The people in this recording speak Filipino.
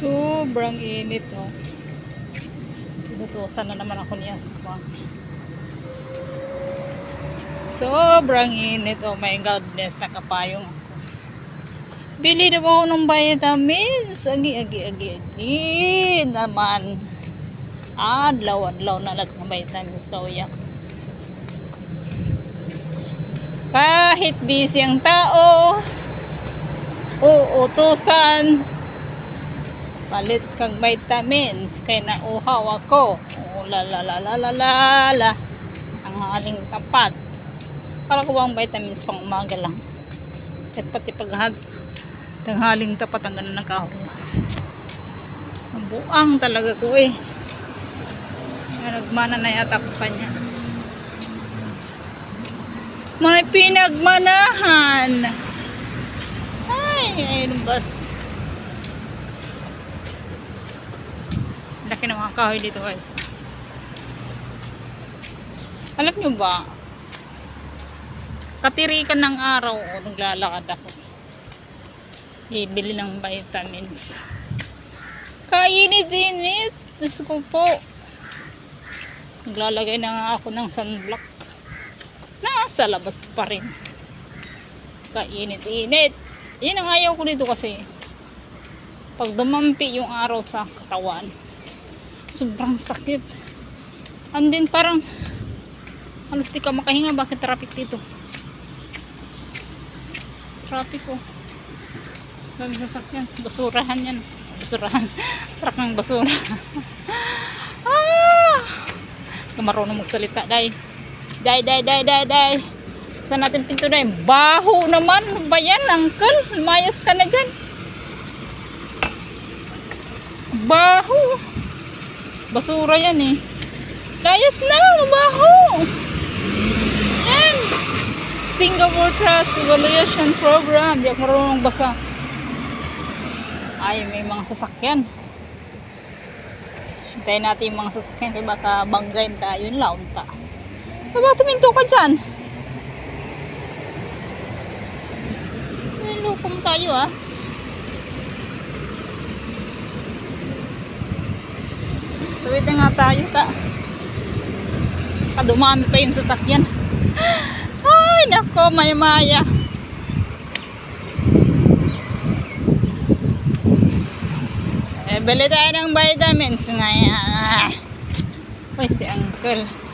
Sobrang init, oh. Tinutusan na naman ako ni Asma. Sobrang init, oh my goodness, nakapayong ako. Bili na ako ng vitamins. Agi, agi, agi, agi. Naman. Adlaw-adlaw na lang ng vitamins daw yan. Kahit busy ang tao, uutusan, palit kang vitamins, kaya nauhaw ako. Oh, la la la la la la la. Ang aling tapat. Para ko bang vitamins pang umaga lang. At pati pag tanghaling tapat ang ganun. Ang buang talaga ko eh. Nagmana na yata ako sa kanya. May pinagmanahan. Ay, ayun bus. Laki ng mga kahoy dito guys. Alam nyo ba, katirikan ng araw o naglalakad ako. Ibili ng vitamins. Kainit-init. Diyos ko po. Naglalagay na nga ako ng sunblock. Nasa labas pa rin. Kainit-init. Yan ang ayaw ko dito kasi pag dumampi yung araw sa katawan, sobrang sakit. And then parang halos di ka makahinga. Bakit traffic dito? Traffic oh. Dami sasakyan. Basurahan yan. Basurahan. Truck ng basura. ah! Kamarunong magsalita, day. Day, day, day, day, day. Saan natin pinto day? Baho naman. Ano Ba yan, uncle? Mayas ka na dyan. Baho. Basura yan eh. Layas na, baho. Yan. Singapore Trust Evaluation Program. Di ako marunong basa. Ay, may mga sasakyan. Hintayin natin yung mga sasakyan kaya baka banggain tayo yung launta. Baba, tuminto ka dyan. May lukom tayo ah. Tuwid na nga tayo ta. Kadumami pa yung sasakyan. Ay, nako, may maya. Eh, bili tayo ng vitamins ngayon. Uy, si uncle.